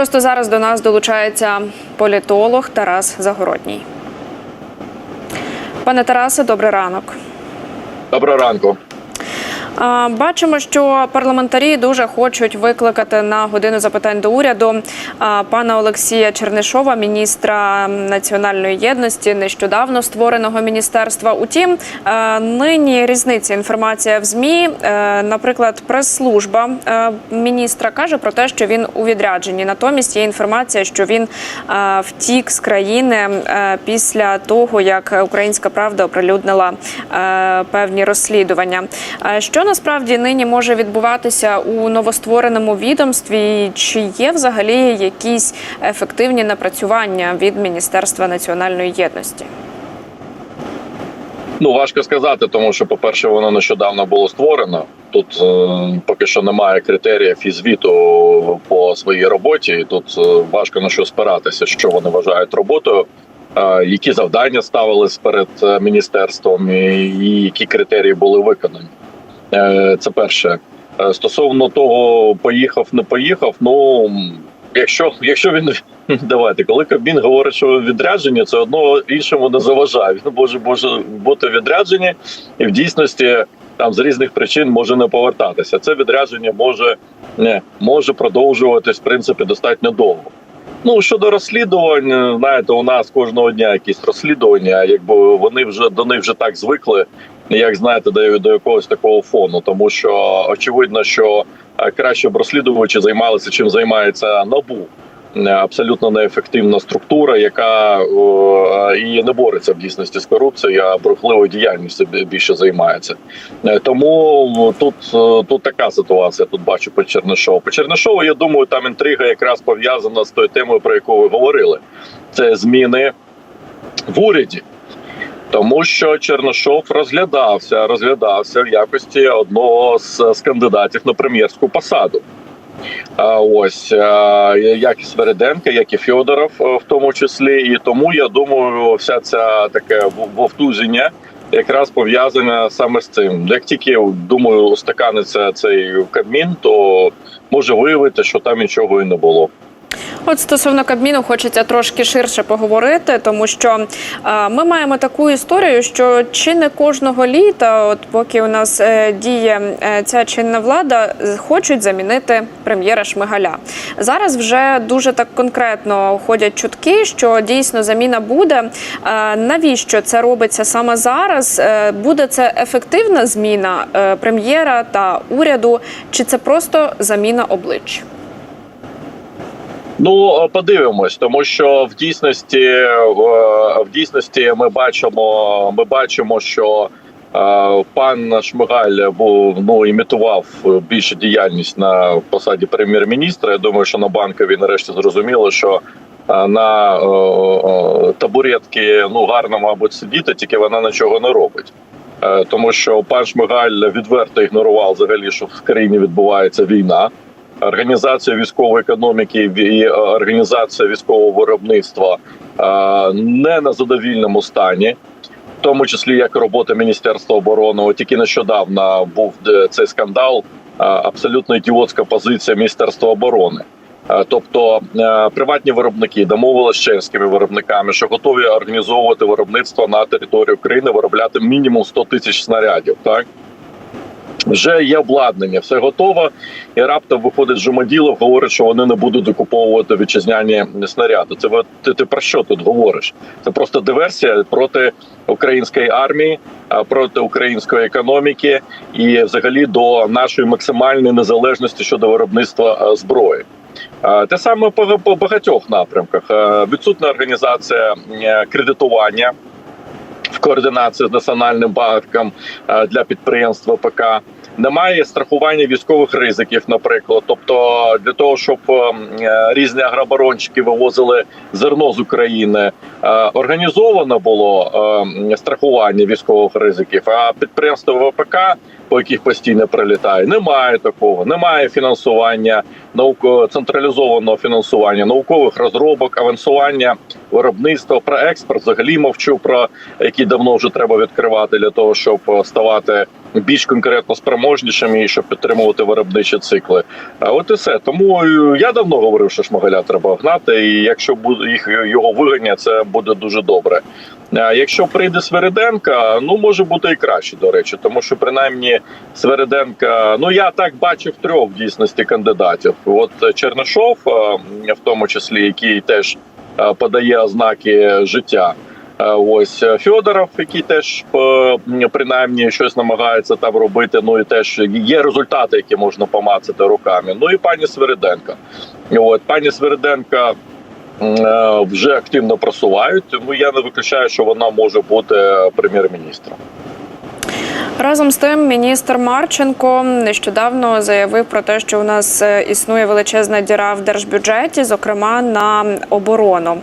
Просто зараз до нас долучається політолог Тарас Загородній. Пане Тарасе, добрий ранок. Доброго ранку. Бачимо, що парламентарі дуже хочуть викликати на годину запитань до уряду пана Олексія Чернишова, міністра національної єдності, нещодавно створеного міністерства. Утім, нині різниця інформація в змі. Е, Наприклад, прес-служба е, міністра каже про те, що він у відрядженні. Натомість є інформація, що він е, втік з країни після того, як Українська правда оприлюднила певні розслідування. Що насправді нині може відбуватися у новоствореному відомстві? Чи є взагалі якісь ефективні напрацювання від Міністерства національної єдності? Ну важко сказати, тому що, по-перше, воно нещодавно було створено. Тут е, поки що немає критеріїв і звіту по своїй роботі. Тут е, важко на що спиратися, що вони вважають роботою, е, які завдання ставились перед е, міністерством, і які критерії були виконані. Е, це перше. Е, Стосовно того, поїхав, не поїхав. Ну якщо, якщо він давайте, коли Кабмін говорить, що відрядження, це одного іншому не заважає. Він може може бути відряджені, і в дійсності там з різних причин може не повертатися. Це відрядження може не може продовжуватись в принципі достатньо довго. Ну щодо розслідувань, знаєте, у нас кожного дня якісь розслідування, якби вони вже до них вже так звикли, як знаєте, до, до якогось такого фону, тому що очевидно, що е, краще б розслідувачі займалися чим займається набу. Е, Абсолютно неефективна структура, яка о, і не бореться в дійсності з корупцією, а брехливою діяльністю більше займається. Е, Тому тут, е, тут така ситуація. Тут бачу по Чернишову. По Чернишову, я думаю, там інтрига якраз пов'язана з тою темою, про яку ви говорили. Це зміни в уряді. Тому що Чернишов розглядався, розглядався в якості одного з, з кандидатів на прем'єрську посаду. А ось як і Свериденка, як і Фьодоров, е, в тому числі. І тому я думаю, вся ця таке вовтузення якраз пов'язана саме з цим. Як тільки думаю, устаканиться цей Кабмін, то може виявити, що там нічого і не було. От стосовно Кабміну хочеться трошки ширше поговорити, тому що е, ми маємо таку історію, що чи не кожного літа, от поки у нас е, діє е, ця чинна влада, хочуть замінити прем'єра Шмигаля. Зараз вже дуже так конкретно ходять чутки, що дійсно заміна буде. Навіщо це робиться саме зараз? Буде це ефективна зміна прем'єра та уряду, чи це просто заміна облич? Ну подивимось, тому що в дійсності е, в дійсності ми бачимо, ми бачимо, що е, пан Шмигаль був ну імітував більше діяльність на посаді прем'єр-міністра. Я думаю, що на банкові нарешті зрозуміло, що е, на е, е, табуретки ну гарно, мабуть, сидіти, тільки вона нічого не робить. Е, Тому що пан Шмигаль відверто ігнорував взагалі, що в країні відбувається війна організація військової економіки і е, організація військового виробництва е, не на задовільному стані. В тому числі як робота Міністерства оборони, От тільки нещодавно був е, цей скандал. Абсолютно ідіотська позиція Міністерства оборони. Тобто приватні виробники домовилися з чеськими виробниками, що готові організовувати виробництво на території України, виробляти мінімум 100 тисяч снарядів. Так вже є обладнання, все готово, і раптом виходить Жумаділов, говорить, що вони не будуть докуповувати вітчизняні снаряди. Це ти, ти про що тут говориш? Це просто диверсія проти української армії, проти української економіки і, взагалі, до нашої максимальної незалежності щодо виробництва зброї. Те саме по, по багатьох напрямках. А, Відсутня організація е, кредитування в координації з національним банком для підприємств ВПК. Немає страхування військових ризиків, наприклад. Тобто, для того, щоб е, різні агроборончики вивозили зерно з України, е, організовано було е, страхування військових ризиків. А підприємства ВПК, по яких постійно прилітає, немає такого. Немає фінансування науко централізованого фінансування наукових розробок, авансування виробництво, про експорт взагалі мовчу, про який давно вже треба відкривати для того, щоб е, ставати більш конкретно спроможнішими і щоб підтримувати виробничі цикли. А от і все. Тому е, я давно говорив, що шмагаля треба гнати, і якщо їх його виганять, це буде дуже добре. А якщо прийде Свериденка, ну може бути і краще, до речі, тому що принаймні Свериденка, ну я так бачив трьох в дійсності кандидатів. От Чернишов, е, в тому числі, який теж е, подає ознаки життя. Е, Ось е, Федоров, який теж е, принаймні щось намагається там робити. Ну і теж є результати, які можна помацати руками. Ну і пані Свериденка. От пані Свериденка е, вже активно просувають. Тому я не виключаю, що вона може бути прем'єр-міністром. Разом з тим, міністр Марченко нещодавно заявив про те, що у нас е, існує величезна діра в держбюджеті, зокрема на оборону.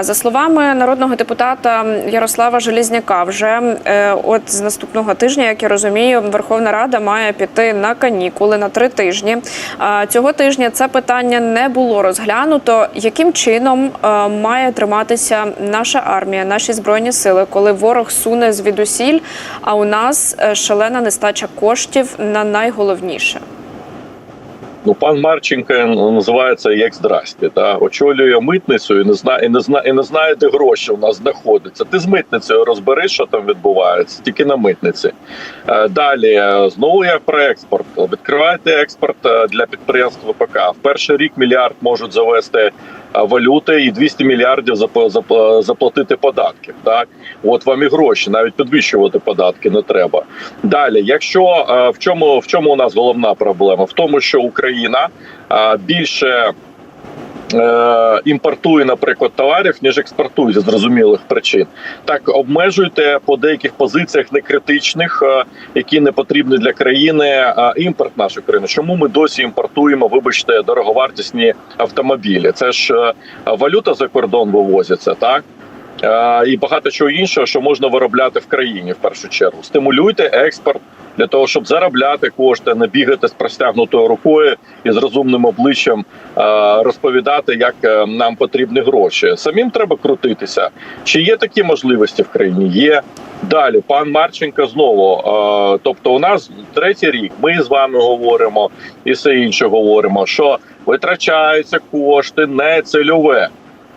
За словами народного депутата Ярослава Желізняка, вже е, от з наступного тижня, як я розумію, Верховна Рада має піти на канікули на три тижні. Цього тижня це питання не було розглянуто. Яким чином е, має триматися наша армія, наші збройні сили, коли ворог суне звідусіль, а у нас шалена нестача коштів на найголовніше. Ну, пан Марченко називається як здрасті, та очолює митницю і не знає, і не знає, і не знає, де гроші у нас знаходяться. Ти з митницею розбери, що там відбувається, тільки на митниці. Е, Далі е, знову як про експорт. Відкривайте експорт е, для підприємств ВПК. В перший рік мільярд можуть завести е, валюти і 200 мільярдів зап- зап- заплатити податків. Так, от вам і гроші, навіть підвищувати податки не треба. Далі, якщо е, в чому в чому у нас головна проблема? В тому, що Україна е, більше. Е, Імпортує, наприклад, товарів, ніж експортує зі зрозумілих причин. Так обмежуйте по деяких позиціях некритичних, е, які не потрібні для країни. е, Імпорт нашої країни. Чому ми досі імпортуємо? Вибачте, дороговартісні автомобілі? Це ж валюта за кордон вивозиться, так і багато чого іншого, що можна виробляти в країні в першу чергу. Стимулюйте експорт для того, щоб заробляти кошти, не бігати з простягнутою рукою і з розумним обличчям е, розповідати, як е, нам потрібні гроші. Самим треба крутитися. Чи є такі можливості в країні? Є. Далі, пан Марченко знову. Е, тобто, у нас третій рік. Ми з вами говоримо і все інше говоримо, що витрачаються кошти не цільове.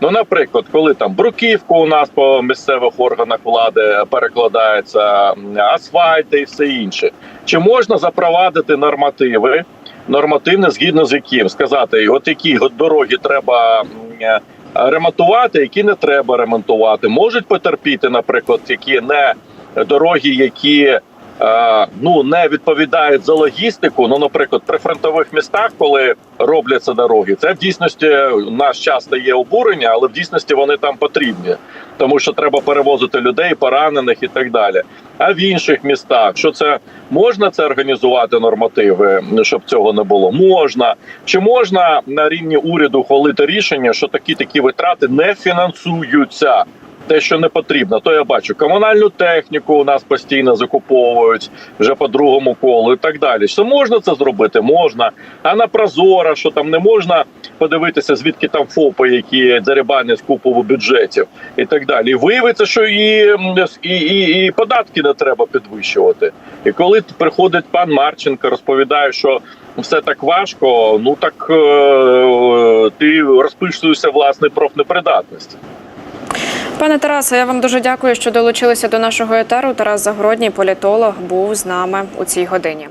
Ну, наприклад, коли там бруківка у нас по місцевих органах влади перекладається, асфальти і все інше. Чи можна запровадити нормативи, нормативне згідно з яким сказати, от які дороги треба е, ремонтувати, які не треба ремонтувати, можуть потерпіти, наприклад, які не дороги, які. Е, Ну не відповідають за логістику. Ну, наприклад, при фронтових містах, коли робляться дороги, це в дійсності нас часто є обурення, але в дійсності вони там потрібні, тому що треба перевозити людей, поранених і так далі. А в інших містах, що це можна це організувати нормативи, щоб цього не було? Можна чи можна на рівні уряду ухвалити рішення, що такі такі витрати не фінансуються? Те, що не потрібно, то я бачу комунальну техніку. У нас постійно закуповують вже по другому колу і так далі. Що можна це зробити? Можна. А на Прозоро, що там не можна подивитися, звідки там ФОПи, які зарібанять купу бюджетів і так далі. І виявиться, що і, і, і, і податки не треба підвищувати. І коли приходить пан Марченко, розповідає, що все так важко, ну так е, ти розписуєшся власне профнепридатності. Пане Тарасе, я вам дуже дякую, що долучилися до нашого етеру. Тарас Загородній, політолог, був з нами у цій годині.